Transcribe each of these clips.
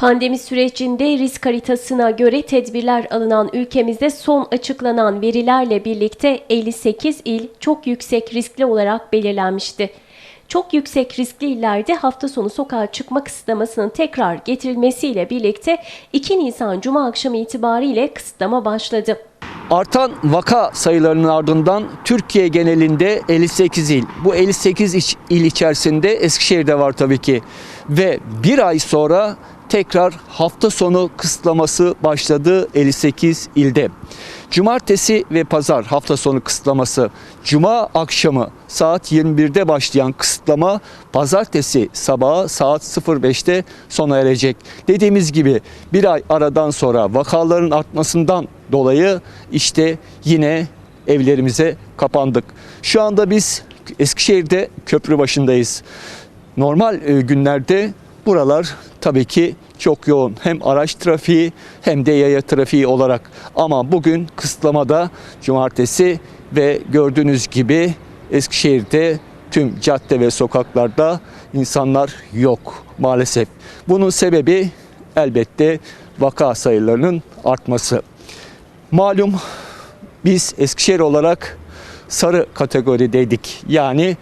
Pandemi sürecinde risk haritasına göre tedbirler alınan ülkemizde son açıklanan verilerle birlikte 58 il çok yüksek riskli olarak belirlenmişti. Çok yüksek riskli illerde hafta sonu sokağa çıkma kısıtlamasının tekrar getirilmesiyle birlikte 2 Nisan Cuma akşamı itibariyle kısıtlama başladı. Artan vaka sayılarının ardından Türkiye genelinde 58 il. Bu 58 iç- il içerisinde Eskişehir'de var tabii ki. Ve bir ay sonra tekrar hafta sonu kısıtlaması başladı 58 ilde. Cumartesi ve pazar hafta sonu kısıtlaması. Cuma akşamı saat 21'de başlayan kısıtlama pazartesi sabahı saat 05'te sona erecek. Dediğimiz gibi bir ay aradan sonra vakaların artmasından dolayı işte yine evlerimize kapandık. Şu anda biz Eskişehir'de köprü başındayız. Normal e, günlerde buralar tabii ki çok yoğun. Hem araç trafiği hem de yaya trafiği olarak. Ama bugün kısıtlamada cumartesi ve gördüğünüz gibi Eskişehir'de tüm cadde ve sokaklarda insanlar yok maalesef. Bunun sebebi elbette vaka sayılarının artması. Malum biz Eskişehir olarak sarı kategorideydik. Yani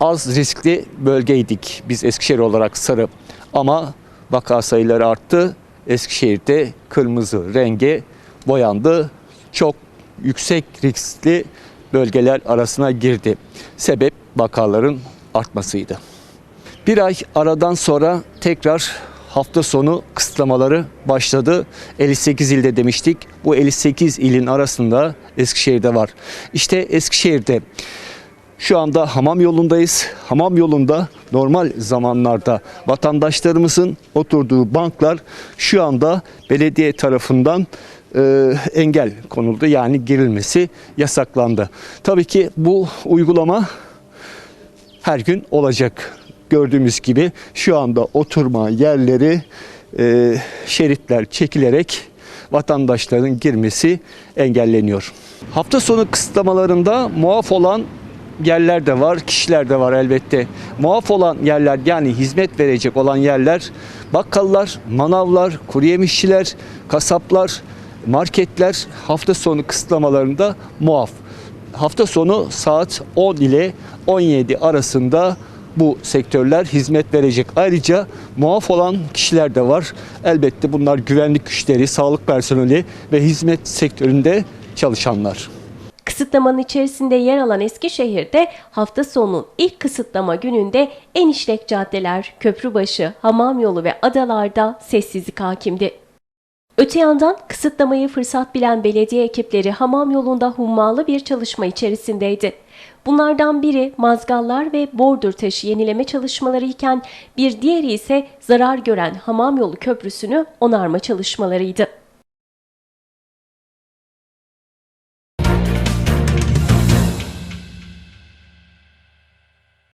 az riskli bölgeydik biz Eskişehir olarak sarı. Ama vaka sayıları arttı. Eskişehir'de kırmızı renge boyandı. Çok yüksek riskli bölgeler arasına girdi. Sebep vakaların artmasıydı. Bir ay aradan sonra tekrar hafta sonu kısıtlamaları başladı. 58 ilde demiştik. Bu 58 ilin arasında Eskişehir'de var. İşte Eskişehir'de şu anda hamam yolundayız. Hamam yolunda normal zamanlarda vatandaşlarımızın oturduğu banklar şu anda belediye tarafından e, engel konuldu. Yani girilmesi yasaklandı. Tabii ki bu uygulama her gün olacak. Gördüğümüz gibi şu anda oturma yerleri e, şeritler çekilerek vatandaşların girmesi engelleniyor. Hafta sonu kısıtlamalarında muaf olan yerler de var, kişiler de var elbette. Muaf olan yerler yani hizmet verecek olan yerler bakkallar, manavlar, kuru yemişçiler, kasaplar, marketler hafta sonu kısıtlamalarında muaf hafta sonu saat 10 ile 17 arasında bu sektörler hizmet verecek. Ayrıca muaf olan kişiler de var. Elbette bunlar güvenlik güçleri, sağlık personeli ve hizmet sektöründe çalışanlar. Kısıtlamanın içerisinde yer alan Eskişehir'de hafta sonu ilk kısıtlama gününde en işlek caddeler, Köprübaşı, Hamamyolu ve adalarda sessizlik hakimdi. Öte yandan kısıtlamayı fırsat bilen belediye ekipleri hamam yolunda hummalı bir çalışma içerisindeydi. Bunlardan biri mazgallar ve bordür taşı yenileme çalışmaları iken bir diğeri ise zarar gören hamam yolu köprüsünü onarma çalışmalarıydı.